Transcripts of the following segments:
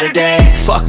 Saturday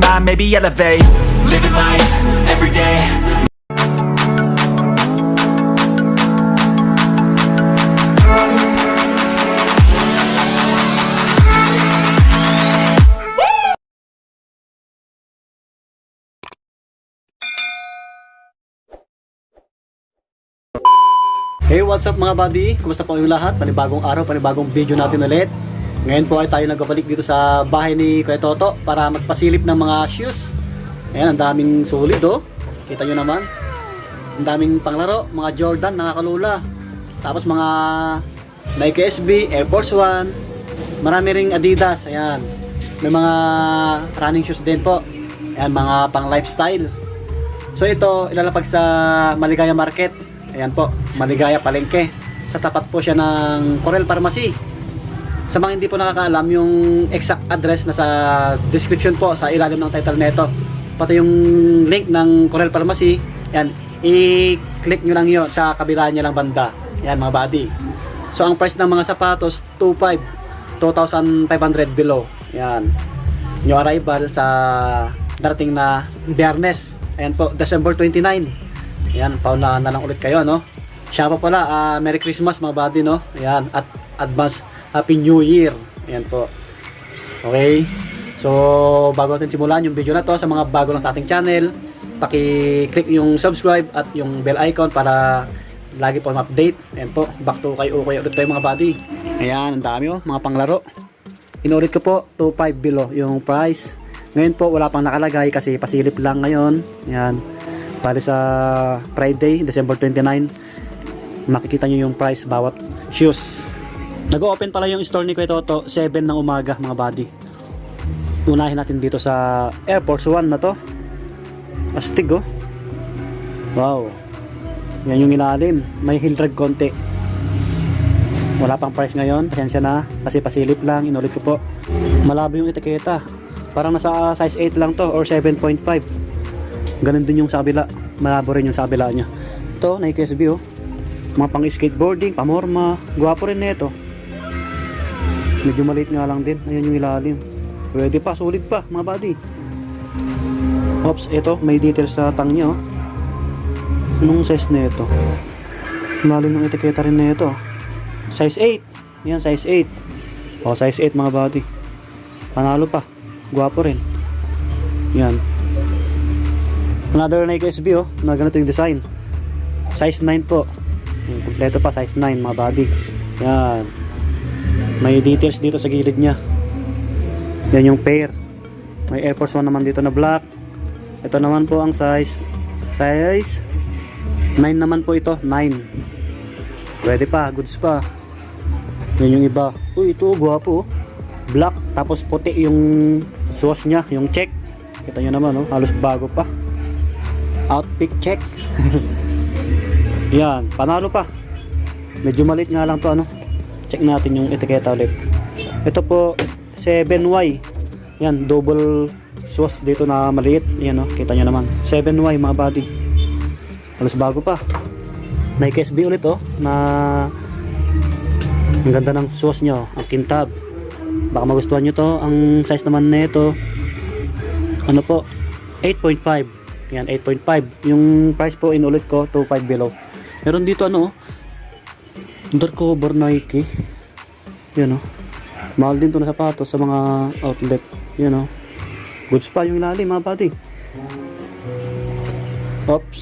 mind, maybe elevate Living life, every day Hey, what's up mga buddy? Kumusta po yung lahat? Panibagong araw, panibagong video natin ulit. Ngayon po ay tayo nagbabalik dito sa bahay ni Kuya Toto para magpasilip ng mga shoes. Ayan, ang daming sulit oh. Kita nyo naman. Ang daming panglaro, mga Jordan, nakakalula. Tapos mga Nike SB, Air Force One. Marami ring Adidas, ayan. May mga running shoes din po. Ayan, mga pang lifestyle. So ito, ilalapag sa Maligaya Market. Ayan po, Maligaya Palengke. Sa tapat po siya ng Corel Pharmacy. Sa mga hindi po nakakaalam, yung exact address na sa description po sa ilalim ng title nito. Pati yung link ng Corel Pharmacy, yan, i-click nyo lang yun sa kabila niya lang banda. Yan mga buddy. So ang price ng mga sapatos, 2,500, 2,500 below. Yan. New arrival sa darating na biyernes. Ayan po, December 29. Ayan, paunahan na lang ulit kayo, no? Siya pa pala, ah, Merry Christmas mga buddy, no? Ayan, at advance Happy New Year. Ayan po. Okay? So, bago natin simulan yung video na to, sa mga bago lang sa ating channel, paki-click yung subscribe at yung bell icon para lagi po ma-update. Ayan po, back to kay Ukoy ulit tayo mga buddy. Ayan, ang dami oh, mga panglaro. Inulit ko po, 2.5 below yung price. Ngayon po, wala pang nakalagay kasi pasilip lang ngayon. Ayan. Para sa Friday, December 29, makikita nyo yung price bawat shoes. Nag-open pala yung store ni Kuya Toto, 7 ng umaga mga buddy. Unahin natin dito sa Air Force One na to. Astig oh. Wow. Yan yung ilalim. May heel drag konti. Wala pang price ngayon. Pasensya na. Kasi pasilip lang. Inulit ko po. Malabo yung etiketa. Parang nasa size 8 lang to or 7.5. Ganun din yung sa kabila. Malabo rin yung sa kabila niya. Ito, Nike SB oh. Mga pang skateboarding, pamorma. Gwapo rin nito. Medyo maliit nga lang din. Ayun yung ilalim. Pwede pa, sulit pa mga buddy. Oops, ito, may details sa tang niya oh. Anong size na ito? Malalim ng etiketa rin na ito. Size 8. Yan, size 8. O, size 8 mga buddy. Panalo pa. Gwapo rin. Yan. Another Nike SB oh, na ganito yung design. Size 9 po. Kompleto pa, size 9 mga buddy. Yan. May details dito sa gilid niya. Yan yung pair. May Air Force 1 naman dito na black. Ito naman po ang size. Size 9 naman po ito. 9. Pwede pa, goods pa. Yan yung iba. Uy, ito gwapo. oh. Black, tapos puti yung sauce niya, yung check. Kita nyo naman, oh, halos bago pa. Outpick check. Yan, panalo pa. Medyo malit nga lang to ano. Check natin yung etiketa ulit. Ito po 7Y. Yan, double sauce dito na maliit. Yan oh, kita nyo naman. 7Y mga buddy. Halos bago pa. Nike SB ulit oh na ang ganda ng sauce nyo, ang kintab. Baka magustuhan nyo to. Ang size naman nito ano po 8.5 yan 8.5 yung price po inulit ko 2.5 below meron dito ano undercover Nike. Yan o mahal din to na sapatos sa mga outlet. Yan o goods pa yung ilalim mga buddy. Oops.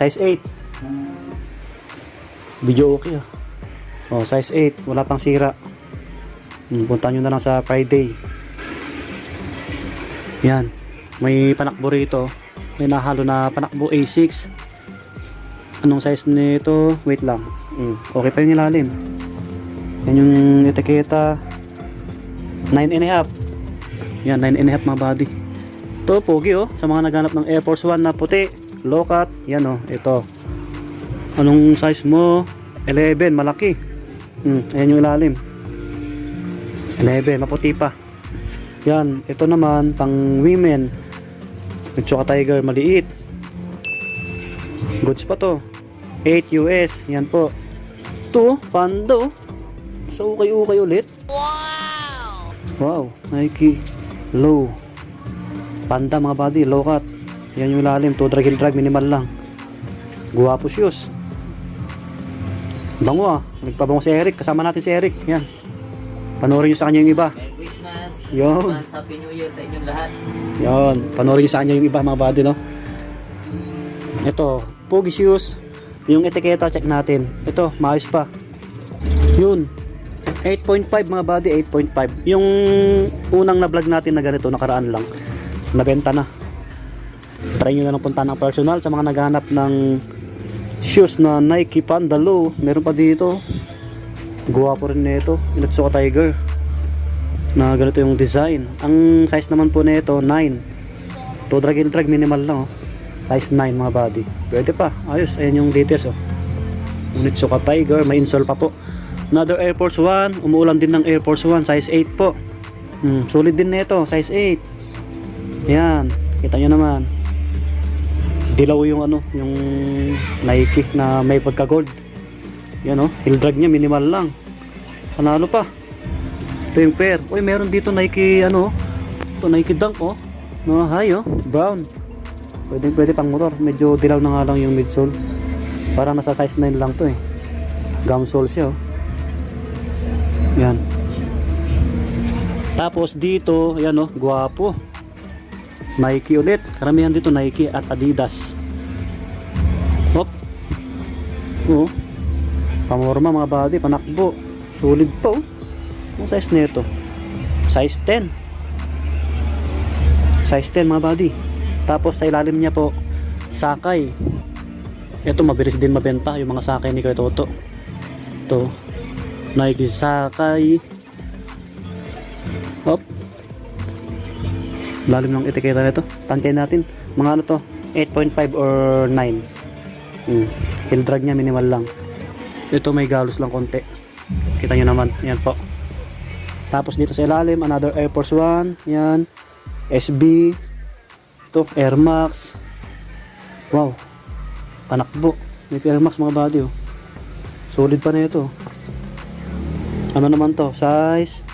Size 8 video okay ah. Oh size 8 wala pang sira. Hmm, punta nyo na lang sa Friday. Yan. May panakbo rito. May nahalo na panakbo A6 anong size nito? Wait lang mm, okay pa yung ilalim yan yung etiketa 9 and a half Yan, 9 and a half mga body. Ito, pogi oh. Sa mga naghanap ng Air Force 1 na puti, low cut. Yan oh, ito. Anong size mo? 11, malaki. Hmm, ayan yung ilalim. 11, maputi pa. Yan, ito naman, pang women. Mitsuka Tiger, maliit. Goods pa to. 8 US, yan po. Ito, panda oh. Sa ukay-ukay ulit. Wow, Nike low. Panda mga body, low cut. Yan yung ilalim, to drag and drag, minimal lang. Guwapo shoes. Bango ah, nagpabango si Eric, kasama natin si Eric. Yan. Panoorin nyo sa kanya yung iba. Merry Christmas. Yun. Happy New Year sa inyong lahat. Yan, panoorin nyo sa kanya yung iba mga body, no? Ito, Pogi shoes. Yung etiketa, check natin. Ito, maayos pa. Yun. 8.5 mga body, 8.5. Yung unang na-vlog natin na ganito, nakaraan lang. Nabenta na. Try nyo na lang punta ng personal sa mga naghanap ng shoes na Nike Panda Low. Meron pa dito. Guwapo rin nito. Inatsuka Tiger. Na ganito yung design. Ang size naman po nito 9. To drag and drag minimal lang oh. Size 9 mga body. Pwede pa. Ayos. Ayan yung details oh. Nitsuka Tiger. May insole pa po. Another Air Force 1. Umuulan din ng Air Force 1. Size 8 po. Hmm, solid din nito. Size 8. Yan. Kita nyo naman. Dilaw yung ano, yung Nike na may pagka gold. Yan oh, heel drag niya minimal lang. Panalo pa. Ito yung pair. Uy, meron dito Nike ano, ito Nike Dunk oh. No, high oh, brown. Pwede pwede pang motor. Medyo dilaw na nga lang yung midsole. Para nasa size 9 lang to eh. Gum sole siya oh. Yan. Tapos dito, yan oh, guwapo. Nike ulit. Karamihan dito Nike at Adidas. Hop. Oo. Pamorma mga body, panakbo. Solid to. Ang size nito? Size 10. Size 10 mga body. Tapos sa ilalim niya po, sakay. Ito mabilis din mabenta yung mga sakay ni Kuya Toto. Ito. Nike sakay. Hop. Lalim ng etiketa nito. Tantay natin. Mga ano to? 8.5 or 9. Hmm. Heel drag niya minimal lang. Ito may galos lang konti. Kita nyo naman. Yan po. Tapos dito sa ilalim, another Air Force 1. Yan. SB. Ito, Air Max. Wow. Panakbo. May Air Max mga body oh. Solid pa na ito. Ano naman to? Size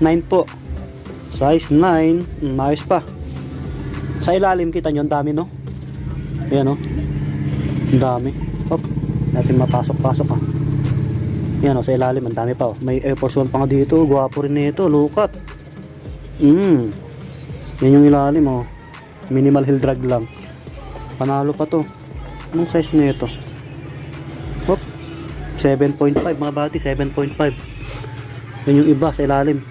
9 po. Size 9, mm, maayos pa. Sa ilalim kita nyo, ang dami no? Ayan no? Ang dami. Hop, natin mapasok-pasok ah. Ayan o, sa ilalim, ang dami pa oh. May Air Force 1 pa nga dito, gwapo rin nito, lukat. Mm. Yan yung ilalim oh. Minimal heel drag lang. Panalo pa to. Anong size nito? Hop, 7.5 mga bati, 7.5. Yan yung iba sa ilalim.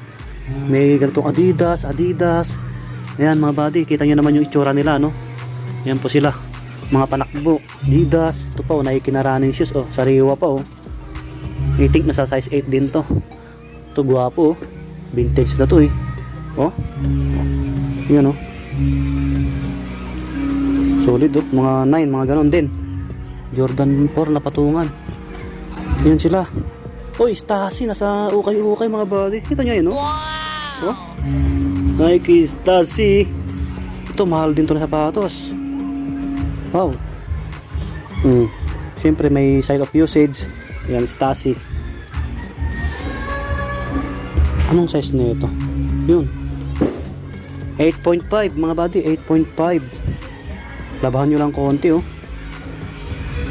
May ganitong Adidas, Adidas. Ayan mga buddy, kita nyo naman yung itsura nila, no? Ayan po sila. Mga panakbo, Adidas. Ito pa, oh, Nike na running shoes, oh. Sariwa pa, oh. I think nasa size 8 din to. Ito, gwapo, oh. Vintage na to, eh. Oh. Yan, oh. Solid, oh. Mga 9, mga ganon din. Jordan 4 na patungan. Yan sila. Oy, Stasi, nasa ukay-ukay mga buddy. Kita nyo yun, no? Wow! Oh? Nike Stasi. Ito, mahal din to na sapatos. Wow. Hmm. Siyempre, may side of usage. Yan, Stasi. Anong size na ito? Yun. 8.5 mga buddy, 8.5. Labahan nyo lang konti, oh.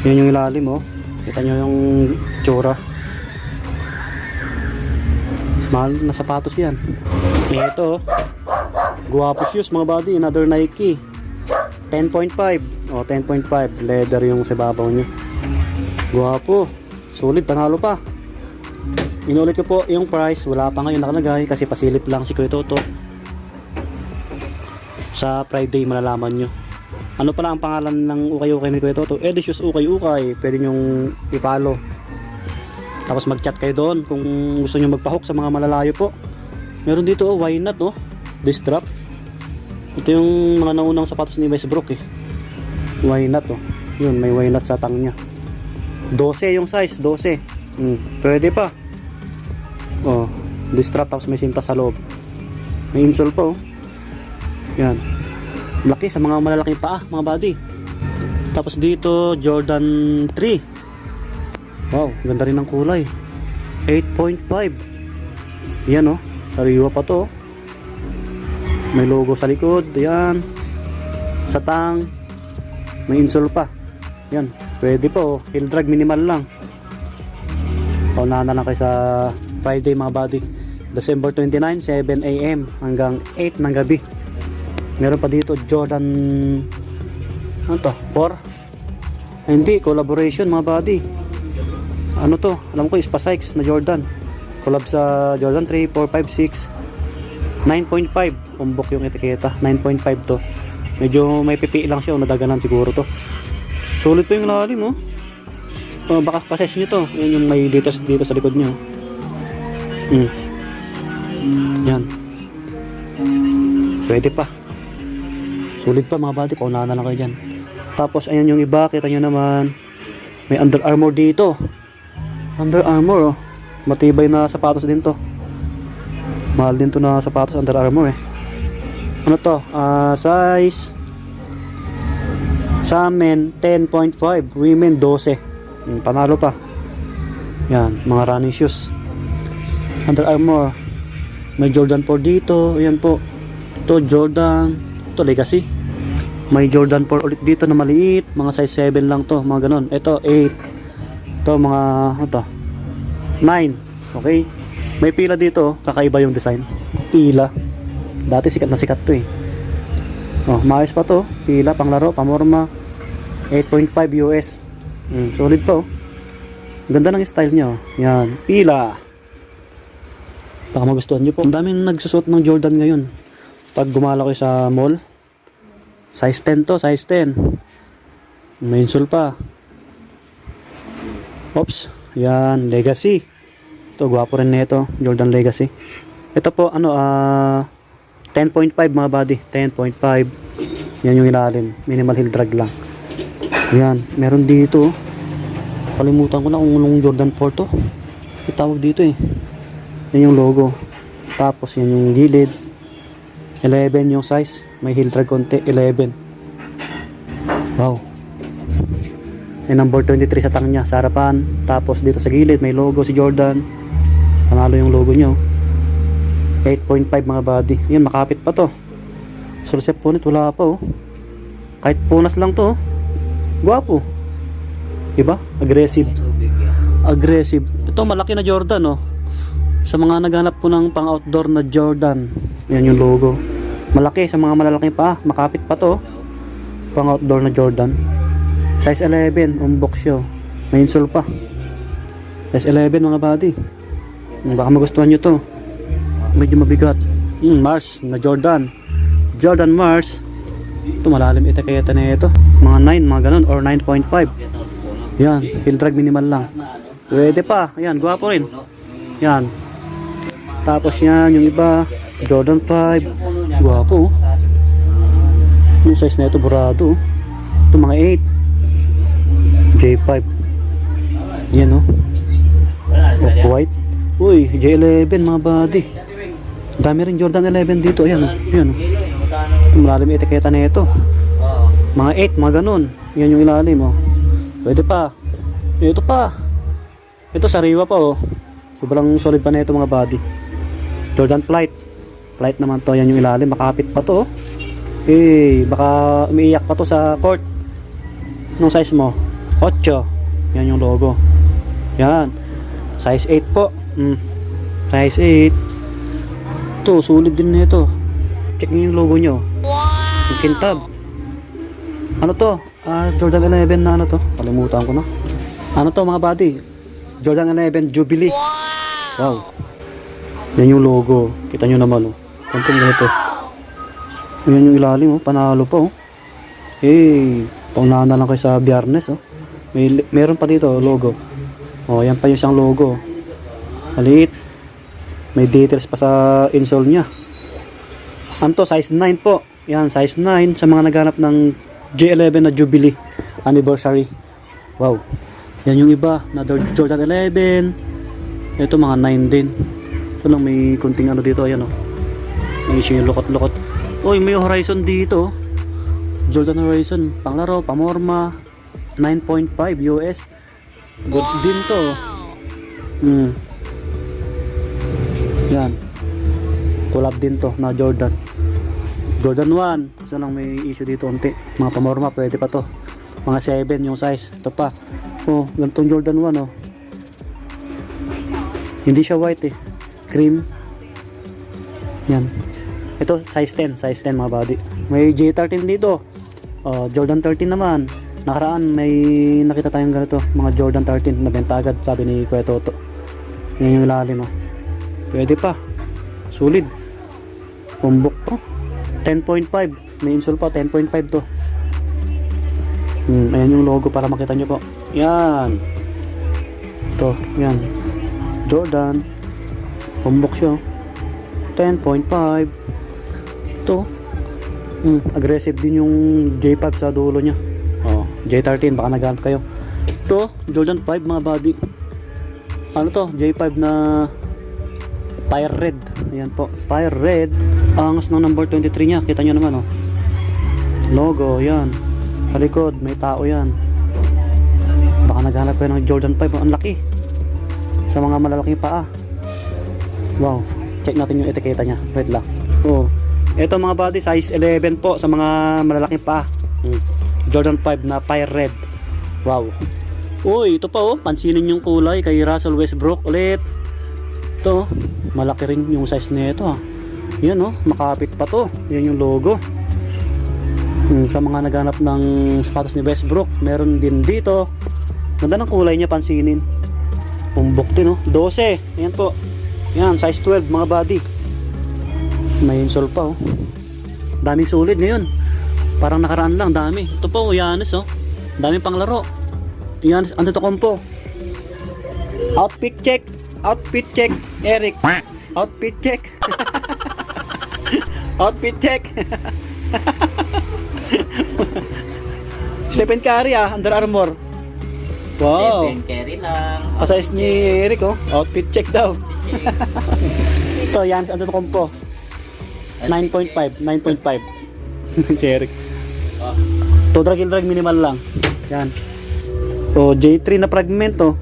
Yan yung ilalim, oh. Kita nyo yung tsura. Mahal na sapatos yan. Ito, oh. Guwapo shoes mga buddy. Another Nike. 10.5. O, 10.5. Leather yung sa babaw niya. Guwapo. Sulit, panalo pa. Inulit ko po yung price. Wala pa ngayon nakalagay kasi pasilip lang si Kuya Toto. Sa Friday malalaman nyo. Ano pala ang pangalan ng ukay-ukay ni Kuya Toto? Edicious Ukay-Ukay. Pwede nyong i-follow. Tapos mag-chat kayo doon kung gusto nyo magpa-hook sa mga malalayo po. Meron dito, oh, why not, oh? This drop. Ito yung mga naunang sapatos ni Westbrook eh. Why not oh. Yun, may why not sa tang niya. 12 yung size, 12. Hmm, pwede pa. Oh, this strap tapos may sinta sa loob. May insole pa oh. Yan. Laki sa mga malalaking paa, mga body. Tapos dito, Jordan 3. Wow, ganda rin ng kulay. 8.5. Yan oh, sariwa pa to. oh. May logo sa likod, yan. Sa tang, may insole pa. Yan, pwede po. Heel drag minimal lang. Paunahan na lang kayo sa Friday mga buddy. December 29, 7 a.m. hanggang 8 ng gabi. Meron pa dito Jordan ano to? 4? Ay, hindi, collaboration mga buddy. Ano to? Alam ko is na Jordan. Collab sa Jordan 3, 4, 5, 6. 9.5 umbok yung etiketa 9.5 to medyo may pipi lang siya o nadaganan siguro to Sulit pa yung lalim, oh. Oh, baka pases nyo to. Yan yung may dito, dito sa likod nyo. Hmm. Yan. Pwede pa. Sulit pa mga bati. Paunahan na lang kayo dyan. Tapos, ayan yung iba. Kita nyo naman. May Under Armour dito. Under Armour, oh. Matibay na sapatos din to. Mahal din to na sapatos Under Armour, eh. Ano to? Ah, size sa men 10.5, women 12. Hmm, panalo pa. Yan, mga running shoes. Under Armour. May Jordan 4 dito. Ayan po. Ito Jordan. Ito Legacy. May Jordan 4 ulit dito na maliit. Mga size 7 lang to. Mga ganon. Ito 8. Ito mga ano to? 9. Okay. May pila dito. Kakaiba yung design. Pila. Dati sikat na sikat to eh. Oh, maayos pa to. Pila, panglaro, pamorma. 8.5 US. Mm, solid pa oh. Ganda ng style niya oh. Yan, pila. Baka magustuhan niyo po. Ang daming nagsusot ng Jordan ngayon. Pag gumala kayo sa mall. Size 10 to, size 10. May insole pa. Oops. Yan, Legacy. Ito, gwapo rin nito. Jordan Legacy. Ito po, ano, ah... 10.5 mga body 10.5 yan yung ilalim minimal heel drag lang yan meron dito kalimutan ko na kung anong Jordan 4 to itawag dito eh yan yung logo tapos yan yung gilid 11 yung size may heel drag konti 11 wow may number 23 sa tang niya sa harapan tapos dito sa gilid may logo si Jordan panalo yung logo nyo 8.5 mga body. Yan, makapit pa to. Sa receipt punit, wala pa oh. Kahit punas lang to oh. Gwapo. Diba? Aggressive. Aggressive. Ito, malaki na Jordan oh. Sa mga naghanap po ng pang outdoor na Jordan. Yan yung logo. Malaki sa mga malalaki pa. Makapit pa to. oh. Pang outdoor na Jordan. Size 11. Unbox oh. May insole pa. Size 11 mga body. Baka magustuhan nyo to medyo mabigat hmm, Mars na Jordan Jordan Mars ito malalim etiketa na ito mga 9 mga ganun or 9.5 yan heel drag minimal lang pwede pa yan gwapo rin yan tapos yan yung iba Jordan 5 gwapo oh. yung size na ito burado oh. ito mga 8 J5 yan oh off white uy J11 mga body Dami rin Jordan 11 dito. Ayan, oh. Ayan, oh. Malalim yung etiketa na ito. Mga 8, mga ganun. Yan yung ilalim, oh. Pwede pa. Ito pa. Ito, sariwa pa, oh. Sobrang solid pa na ito mga body. Jordan Flight. Flight naman to. Yan yung ilalim. Makapit pa to, oh. Eh, baka umiiyak pa to sa court. Anong size mo? 8. Yan yung logo. Yan. Size 8 po. Mm. Size 8 to sulit din nito check nyo yung logo nyo wow. yung kintab ano to Ah, Jordan 11 na ano to kalimutan ko na ano to mga buddy Jordan 11 Jubilee wow yan yung logo kita nyo naman oh kantong ganito yan yung ilalim oh panalo pa oh hey paunahan na lang kayo sa biyernes oh may, meron pa dito logo oh yan pa yung isang logo maliit may details pa sa insole niya. Anto, size 9 po. Yan, size 9 sa mga naghanap ng J11 na Jubilee anniversary. Wow. Yan yung iba, na Jordan 11. Ito mga 9 din. Ito lang may kunting ano dito, ayan oh. May issue yung lukot-lukot. Uy, may Horizon dito. Jordan Horizon, panglaro, pamorma, 9.5 US. Goods din to. Hmm. Yan. Collab din to na Jordan. Jordan 1. Isa lang may issue dito unti. Mga pamorma, pwede pa to. Mga 7 yung size. Ito pa. Oh, ganitong Jordan 1 oh. Hindi siya white eh. Cream. Yan. Ito size 10, size 10 mga body. May J13 dito. Oh, Jordan 13 naman. Nakaraan may nakita tayong ganito, mga Jordan 13 na benta agad sabi ni Kuya Toto. Yan yung ilalim oh. Pwede pa. Solid. Umbok po. 10.5. May insole pa, 10.5 to. Hmm, ayan yung logo para makita nyo po. Yan. Ito, yan. Jordan. Umbok siya. 10.5. Ito. Hmm, aggressive din yung J5 sa dulo niya. Oh, J13 baka naghanap kayo. Ito, Jordan 5 mga body. Ano to? J5 na Fire Red. Ayan po. Fire Red. Angas ng number 23 niya. Kita nyo naman oh. Logo, yan. Sa likod, may tao yan. Baka naghanap kayo ng Jordan 5. Ang laki. Sa mga malalaking paa. Wow. Check natin yung etiketa niya. Wait lang. Oh. Ito mga body, size 11 po sa mga malalaking paa. Hmm. Jordan 5 na Fire Red. Wow. Uy, ito pa oh. Pansinin yung kulay kay Russell Westbrook ulit. Ito, malaki rin yung size nito. Yan oh, makapit pa to. Yan yung logo. Hmm, sa mga naghanap ng sapatos ni Westbrook, meron din dito. Ganda ng kulay niya, pansinin. Umbok din oh, 12. Yan po. Yan, size 12 mga body. May insole pa oh. Daming sulit ngayon. Parang nakaraan lang, dami. Ito po, Yanis oh. Daming panglaro. Yanis Antetokounmpo. Outfit check. Outfit check. Eric. Outfit check. Outfit check. Stephen Curry ah, Under Armour. Wow. Stephen Curry lang. Asize ni Eric oh. Outfit check daw. Ito, yan, ano ko po? 9.5, 9.5. si Eric. To drag and drag minimal lang. Yan. O J3 na fragment oh.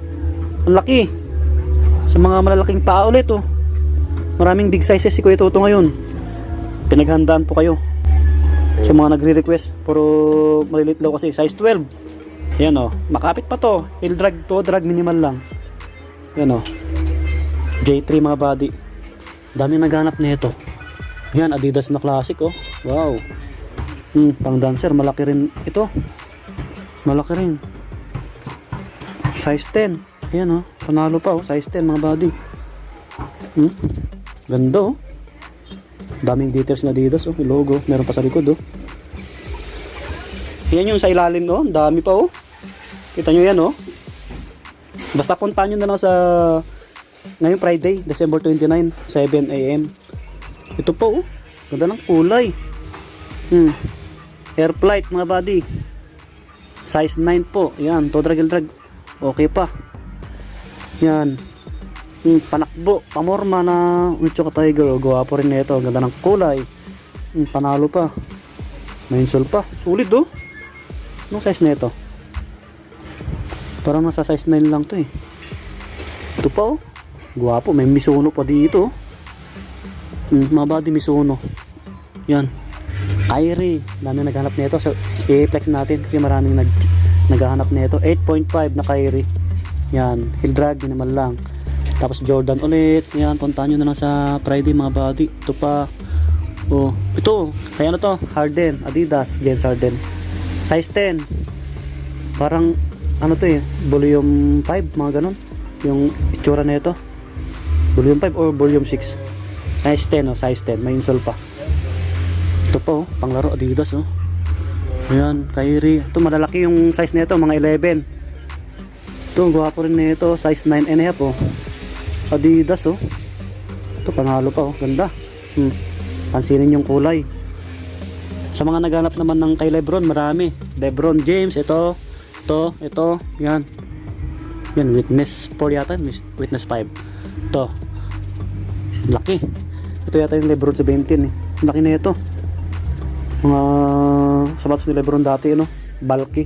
Ang laki. Sa mga malalaking paa ulit oh. Maraming big sizes si Kuya Toto ngayon. Pinaghandaan po kayo. Sa mga nagre-request, puro malilit daw kasi size 12. Yan oh, makapit pa to. Heel drag to, drag minimal lang. Yan oh. J3 mga body. Dami naghanap nito. Yan, Adidas na classic oh. Wow. Hmm, pang dancer, malaki rin ito. Malaki rin. Size 10. Ayan oh, panalo pa oh, size 10 mga body. Hmm? Ganda oh. Daming details na Adidas oh, logo, meron pa sa likod oh. Yan yung sa ilalim no, dami pa oh. Kita nyo yan oh. Basta puntahan nyo na lang sa ngayong Friday, December 29, 7 a.m. Ito po oh. Ganda ng kulay. Hmm. Air flight mga buddy. Size 9 po. Yan, to drag drag. Okay pa. Yan. Hmm, panakbo, pamorma na Uchiha Tiger. O, Gwapo rin nito. Ganda ng kulay. Hmm, panalo pa. May insole pa. Sulit do. Anong size nito? Parang nasa size 9 lang to eh. Ito pa oh. Gwapo. May Mizuno pa dito. oh. Hmm, mga body Mizuno. Yan. Kyrie. Dami naghanap nito. So, i-flex natin kasi maraming nag naghahanap nito. 8.5 na Kyrie. Yan. Heel drag naman lang. Tapos Jordan ulit. Yan. Puntahan nyo na lang sa Friday mga body. Ito pa. Oh, ito. Kaya ano to? Harden. Adidas. James Harden. Size 10. Parang ano to eh. Volume 5. Mga ganun. Yung itsura na ito. Volume 5 or volume 6. Size 10 oh. Size 10. May insole pa. Ito po, oh, panglaro Adidas oh. Ayan, Kyrie. Ito malalaki yung size nito, mga 11. Ito, gwapo rin nito, size 9 and a half oh. Adidas oh. Ito panalo pa oh, ganda. Hmm. Pansinin yung kulay. Sa mga naghanap naman ng kay Lebron, marami. Lebron James, ito, ito, ito, yan. Yan, witness 4 yata, witness 5. Ito. Laki. Ito yata yung Lebron 17 eh. Laki na ito. Mga sapatos ni Lebron dati, ano? Bulky.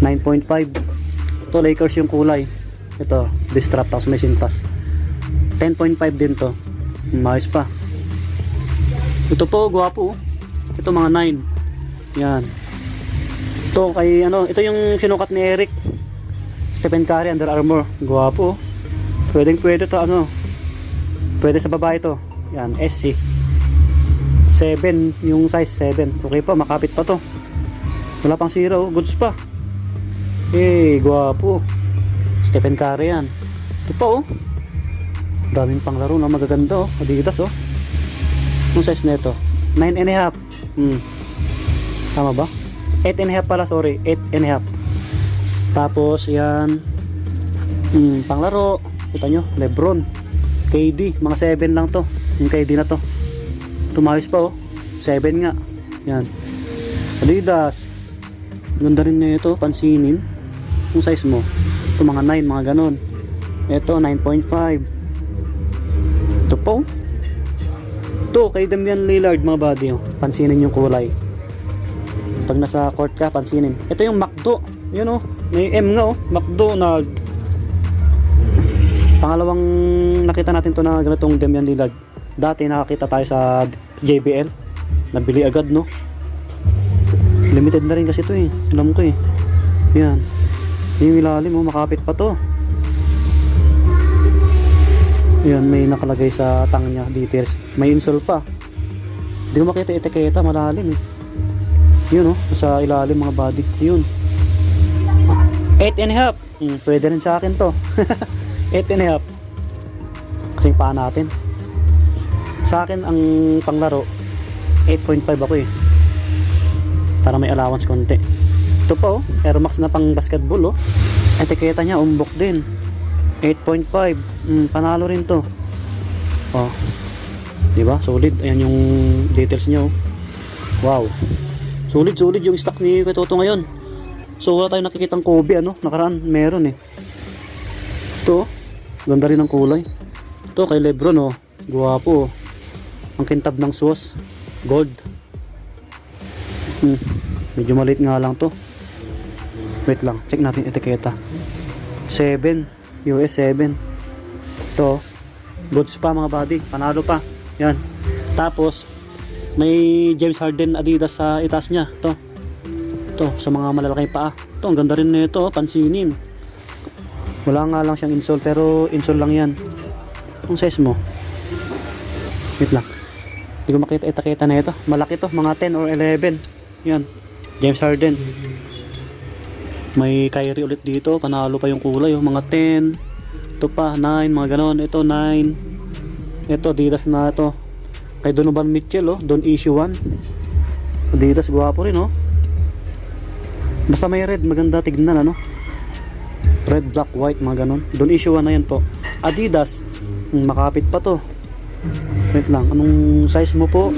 9.5. Ito, Lakers yung kulay. Ito, distrap, tapos may sintas. 10.5 din to. Maayos pa. Ito po, gwapo. oh. Ito mga 9. Yan. Ito kay ano, ito yung sinukat ni Eric. Stephen Curry Under Armour. Gwapo. oh. Pwedeng pwede to ano. Pwede sa babae to. Yan, SC. 7 yung size 7. Okay pa, makapit pa to. Wala pang zero, goods pa. Eh, gwapo. Stephen Curry yan. Ito pa oh. Daming panglaro na magaganda oh. Adidas oh. Yung size na ito? 9 and a half. Hmm. Tama ba? 8 and a half pala, sorry. 8 and a half. Tapos, yan. Hmm, panglaro. Kita nyo, Lebron. KD. Mga 7 lang to. Yung KD na to. Tumayos pa oh. 7 nga. Yan. Adidas. Ganda rin na ito. Pansinin. Yung size mo. Ito mga 9, mga ganon. Ito, 9.5. Ito po. Ito, kay Damian Lillard mga buddy. Oh. Pansinin yung kulay. Pag nasa court ka, pansinin. Ito yung McDo. Yun oh. May M nga oh. McDonald. Pangalawang nakita natin to na ganitong Damian Lillard. Dati nakakita tayo sa JBL. Nabili agad no. Limited na rin kasi to eh. Alam ko eh. Yan. Yung ilalim oh. Makapit pa to. Yan, may nakalagay sa tang niya, details. May insole pa. Hindi ko makita etiketa, malalim eh. Yun oh, sa ilalim mga body. Yun. 8 and a half. Hmm, pwede rin sa akin to. 8 and a half. Kasi paa natin. Sa akin, ang panglaro, 8.5 ako eh. Para may allowance konti. Ito pa oh, Air Max na pang basketball oh. Etiketa niya, umbok din. 8.5. Mm, panalo rin to. Oh. 'Di ba? Solid. Ayan yung details niya oh. Wow. Solid, solid yung stock ni Kuya Toto ngayon. So wala tayong nakikitang Kobe ano, nakaraan meron eh. Ito, oh. ganda rin ang kulay. Ito kay Lebron oh, guwapo oh. Ang kintab ng sauce, gold. Hmm. Medyo maliit nga lang to. Wait lang, check natin etiketa. 7, US 7. Ito, goods pa mga buddy, panalo pa. Yan. Tapos, may James Harden Adidas sa itas niya. Ito. Ito, sa mga malalaking paa. Ito, ang ganda rin nito, pansinin. Wala nga lang siyang insole, pero insole lang yan. Ang size mo? Wait lang. Hindi ko makita itakita na ito. Malaki to, mga 10 or 11. Yan. James Harden. May Kyrie ulit dito. Panalo pa yung kulay. Oh. Mga 10. Ito pa, 9. Mga ganon. Ito, 9. Ito, Adidas na ito. Kay Donovan Mitchell, oh. Don't issue 1. Adidas, guwapo rin, oh. Basta may red, maganda tignan, ano. Red, black, white, mga ganon. Don't issue 1 na yan po. Adidas, makapit pa to. Wait lang, anong size mo po?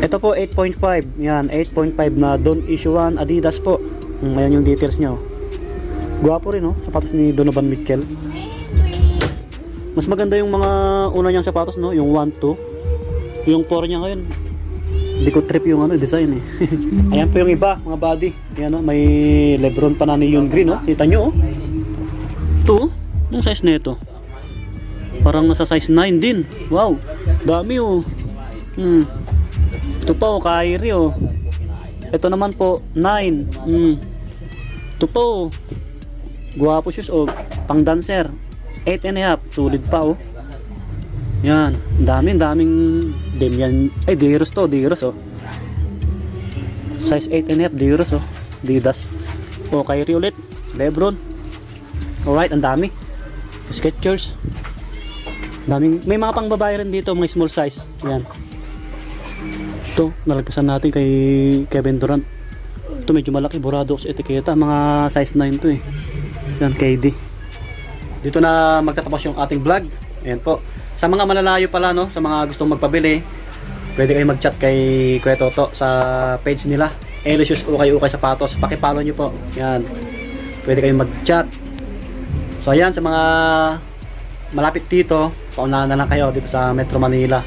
Ito po, 8.5. Yan, 8.5 na don't issue 1 Adidas po. Hmm, ayan yung details niya, oh. Gwapo rin, oh. Sapatos ni Donovan Mitchell. Mas maganda yung mga una niyang sapatos, no? Yung 1, 2. Yung 4 niya ngayon. Hindi ko trip yung ano, design, eh. ayan po yung iba, mga body. Ayan, oh. May Lebron pa na ni yung green, oh. Kita nyo, oh. Ito, oh. Anong size na ito? Parang nasa size 9 din. Wow. Dami oh. Hmm. Ito pa oh, Kyrie oh. Ito naman po, 9. Hmm. Ito po oh. Guwapo shoes oh. Pang dancer. 8 and a half. Sulit pa oh. Yan. Dami, daming Damian. Ay, Diros to. Diros oh. Size 8 and a half. Diros oh. Didas. Oh, Kyrie ulit. Lebron. Alright, ang dami. Skechers. Daming, may mga pang babae rin dito, mga small size. Yan. Ito, nalagpasan natin kay Kevin Durant. Ito medyo malaki, burado sa etiketa. Mga size 9 to eh. Yan, KD. Dito na magtatapos yung ating vlog. Ayan po. Sa mga malalayo pala, no, sa mga gustong magpabili, pwede kayo mag-chat kay Kuya Toto sa page nila. Elo Shoes Ukay Ukay Sapatos. Pakipollow nyo po. Yan. Pwede kayong mag-chat. So ayan sa mga malapit dito, paunahan na lang kayo dito sa Metro Manila.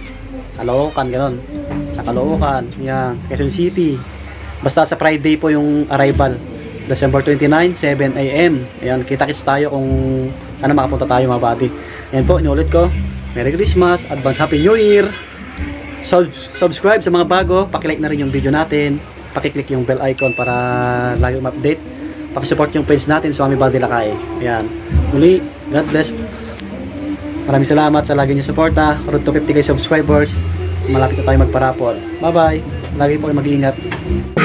Caloocan, ganun. Sa Caloocan, yan. Quezon City. Basta sa Friday po yung arrival. December 29, 7 a.m. Ayan, kita-kits tayo kung ano makapunta tayo mga buddy. Ayan po, inulit ko. Merry Christmas, Advance Happy New Year. Sub- subscribe sa mga bago, pakilike na rin yung video natin. Pakiclick yung bell icon para lagi ma-update. Pakisupport yung page natin, Swami Badi Lakay. Ayan. Muli, God bless. Maraming salamat sa lagi niyo suporta. Road to 50k subscribers. Malapit na tayo magparapol. Bye-bye. Lagi po kayo mag-iingat.